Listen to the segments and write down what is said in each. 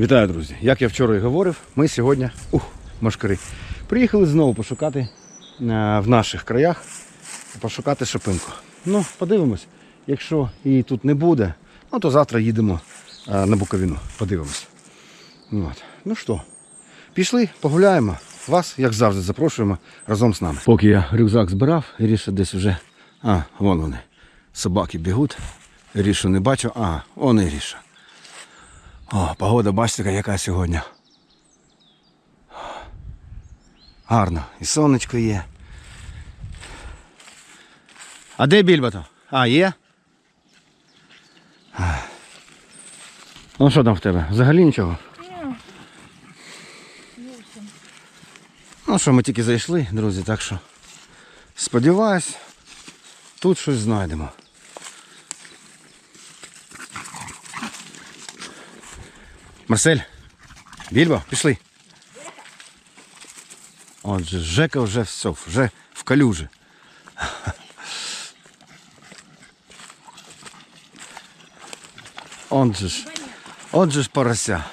Вітаю, друзі! Як я вчора і говорив, ми сьогодні, ух, машкари, приїхали знову пошукати е, в наших краях, пошукати шипинку. Ну, подивимось, якщо її тут не буде, ну то завтра їдемо е, на Буковину. Подивимось. От. Ну що, пішли, погуляємо. Вас, як завжди, запрошуємо разом з нами. Поки я рюкзак збирав, Іріша десь вже. А, вон вони. Собаки бігуть. Ірішу не бачу. А, он Іріша. О, погода, бачите, яка сьогодні. Гарно. І сонечко є. А де більбато? А, є? Ну що там в тебе? Взагалі нічого? Ну що, ми тільки зайшли, друзі, так що сподіваюсь, тут щось знайдемо. Марсель, Більбо, пішли. Отже, Жека вже все, вже в калюжі. Отже ж, отже ж порося.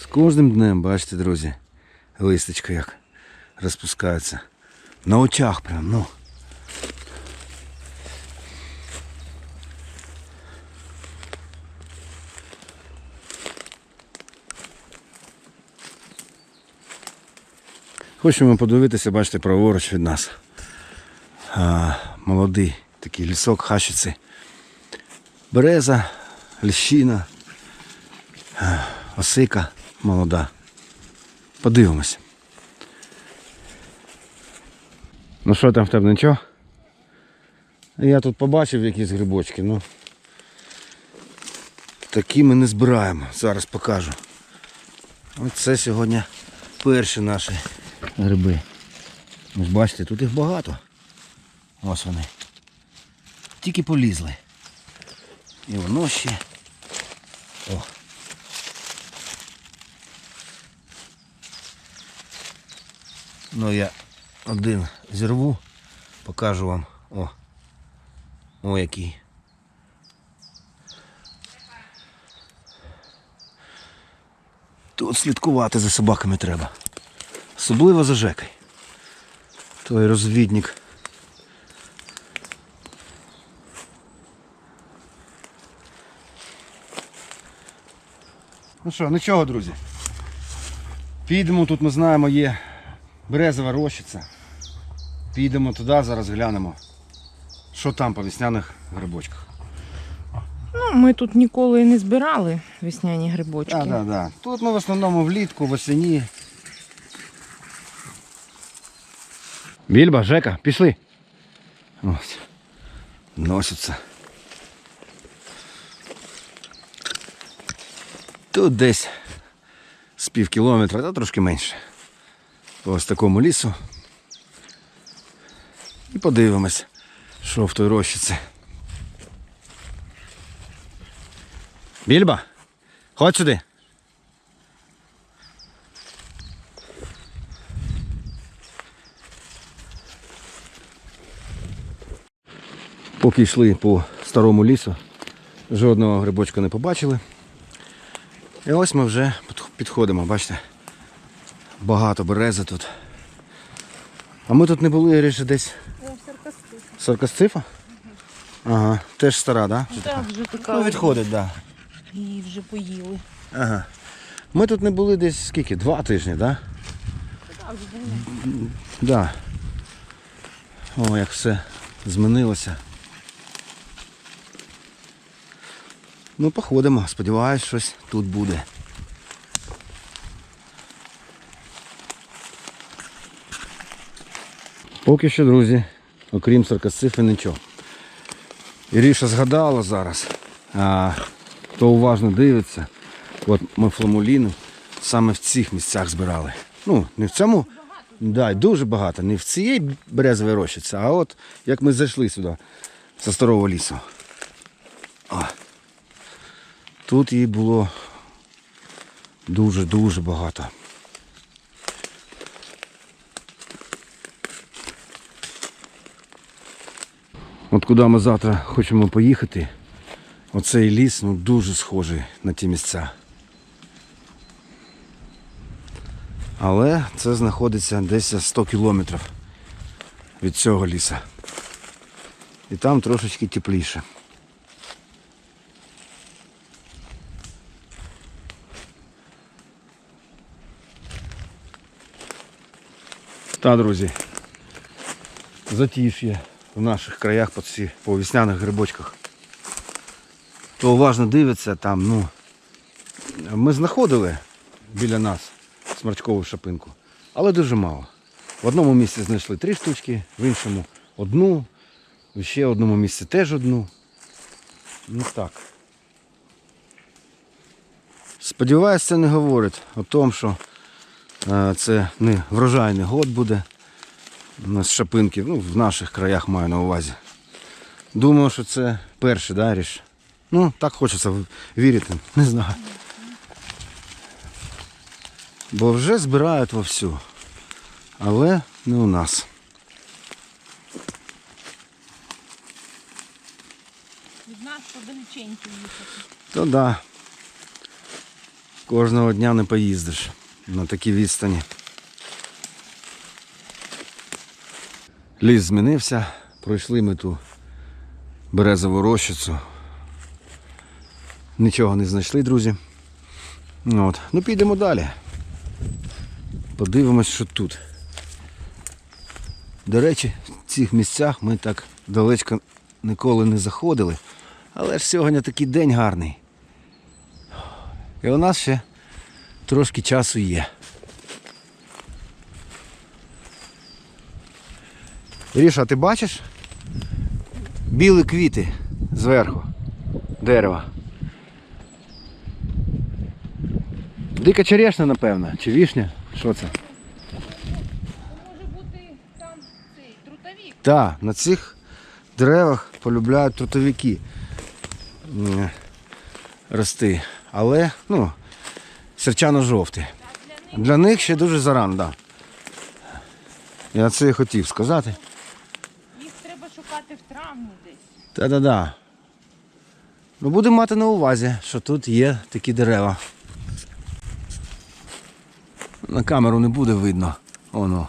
З кожним днем, бачите, друзі, листочка як розпускається. На очах прям, ну. Хочемо подивитися, бачите, праворуч від нас. А, молодий такий лісок хащиці. Береза, ліщина, а, осика молода. Подивимось. Ну що там в тебе нічого? Я тут побачив якісь грибочки, ну такі ми не збираємо. Зараз покажу. Оце сьогодні перші наші гриби. Ж бачите, тут їх багато. Ось вони. Тільки полізли. І воно ще. О. Ну я один зірву, покажу вам. О. О який. Тут слідкувати за собаками треба. Особливо за Жекой. Той розвідник. Ну що, нічого, друзі. Підемо, тут ми знаємо, є березова рощиця. Підемо туди, зараз глянемо. Що там по весняних грибочках. Ну, ми тут ніколи не збирали весняні грибочки. Так, так, так. Тут ми в основному влітку, восені. Більба, Жека, пішли. Ось. Носяться. Тут десь з пів кілометра, та трошки менше. По ось такому лісу. І подивимось, що в той рощиці. Більба, ходь сюди. Поки йшли по старому лісу, жодного грибочка не побачили. І ось ми вже підходимо, бачите? Багато берези тут. А ми тут не були ріже десь. Саркасцифа? Ага, теж стара, так? Да? Так, вже така. Ну, відходить, так. Да. Її вже поїли. Ага. Ми тут не були десь скільки? Два тижні, так? Так, були. Да? Да. О, як все змінилося. Ну, походимо, сподіваюсь, щось тут буде. Поки що, друзі, окрім саркасцифи, нічого. Іріша згадала зараз, а, хто уважно дивиться, от ми фламуліну саме в цих місцях збирали. Ну, не в цьому, да, дуже багато, не в цієї березовій рощиці, а от як ми зайшли сюди, зі старого лісу. Тут її було дуже-дуже багато. От куди ми завтра хочемо поїхати, Оцей ліс ну, дуже схожий на ті місця. Але це знаходиться десь 100 кілометрів від цього ліса. І там трошечки тепліше. Та, друзі, затиш'я в наших краях по, ці, по весняних грибочках. То уважно дивиться там, ну. Ми знаходили біля нас смарчкову шапинку, але дуже мало. В одному місці знайшли три штучки, в іншому одну, в ще одному місці теж одну. Ну так. Сподіваюсь, це не говорить о тому, що це не врожайний год буде у нас шапинки, ну, в наших краях маю на увазі. Думаю, що це перший, да, ріш? Ну, так хочеться вірити, не знаю. Бо вже збирають вовсю. Але не у нас. Від нас подалеченьки їхати. То да. Кожного дня не поїздиш на такій відстані. Ліс змінився, пройшли ми ту березову рощицю. Нічого не знайшли, друзі. Ну, От. Ну підемо далі. Подивимось, що тут. До речі, в цих місцях ми так далечко ніколи не заходили. Але ж сьогодні такий день гарний. І у нас ще трошки часу є. Ріша, ти бачиш? Білі квіти зверху дерева. Дика черешня, напевно, чи вішня? Що це? Може бути там цей трутовік. Так, на цих деревах полюбляють трутовики рости. Але, ну, серчано-жовті. Для них ще дуже зарано, так. Да. Я це і хотів сказати. Їх треба шукати в травні десь. Та-да-да. Ну, будемо мати на увазі, що тут є такі дерева. На камеру не буде видно. Воно.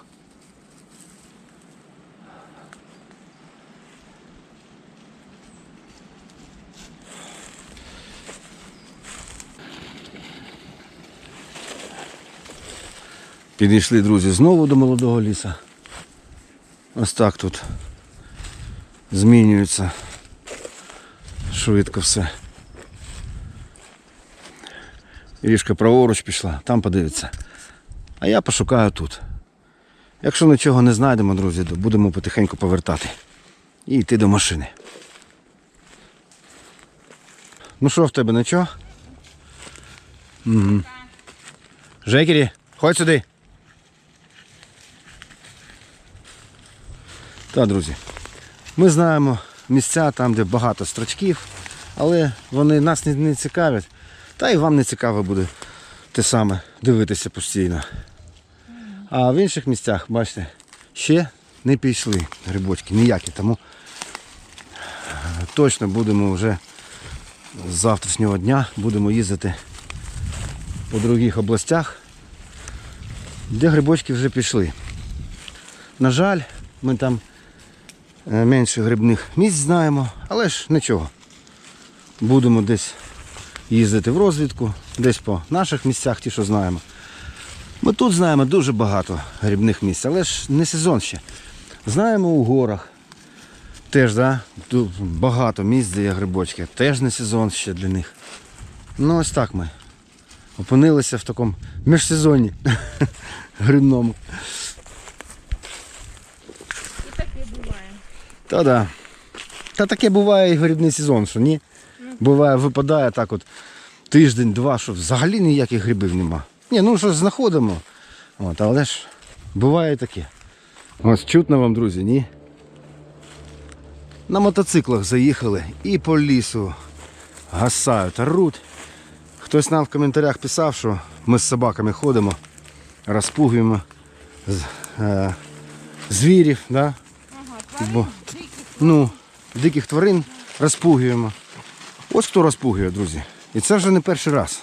Підійшли, друзі, знову до молодого ліса. Ось так тут змінюється швидко все. Ріжка праворуч пішла, там подивиться. А я пошукаю тут. Якщо нічого не знайдемо, друзі, то будемо потихеньку повертати. І йти до машини. Ну що в тебе нічого? Угу. Жекері, ходь сюди. Так, друзі. Ми знаємо місця там, де багато строчків, але вони нас не, цікавлять. Та і вам не цікаво буде те саме дивитися постійно. А в інших місцях, бачите, ще не пішли грибочки ніякі, тому е, точно будемо вже з завтрашнього дня будемо їздити по других областях, де грибочки вже пішли. На жаль, ми там менше грибних місць знаємо, але ж нічого. Будемо десь їздити в розвідку, десь по наших місцях, ті, що знаємо. Ми тут знаємо дуже багато грибних місць, але ж не сезон ще. Знаємо у горах. Теж, да? Тут багато місць, де є грибочки. Теж не сезон ще для них. Ну ось так ми опинилися в такому міжсезонні грибному. І таке буває. Та да. Та таке буває і грибний сезон, що ні? Буває, випадає так от тиждень-два, що взагалі ніяких грибів нема. Ні, ну що знаходимо. От, але ж буває і таке. Ось чутно вам, друзі, ні? На мотоциклах заїхали і по лісу гасають, руть. Хтось нам в коментарях писав, що ми з собаками ходимо, розпугуємо з- е, звірів, да? Ага, Бо-. Ну, диких тварин розпугуємо. Ось хто розпугує, друзі. І це вже не перший раз.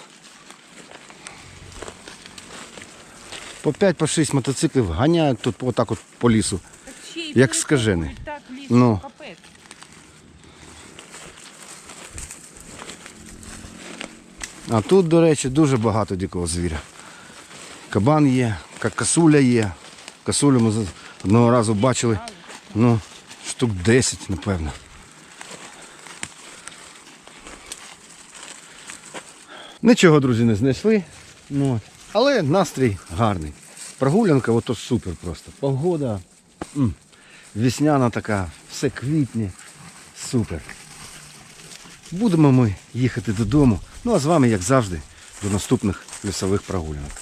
По 5-6 мотоциклів ганяють тут отак от по лісу. Як скажений. Ну. А тут, до речі, дуже багато дикого звіря. Кабан є, ка- касуля є. Касулю ми одного разу бачили. Ну, штук 10, напевно. Нічого, друзі, не знайшли. Ну, от. але настрій гарний. Прогулянка ото супер просто. Погода. м, Весняна така, все квітне. Супер. Будемо ми їхати додому. Ну а з вами, як завжди, до наступних лісових прогулянок.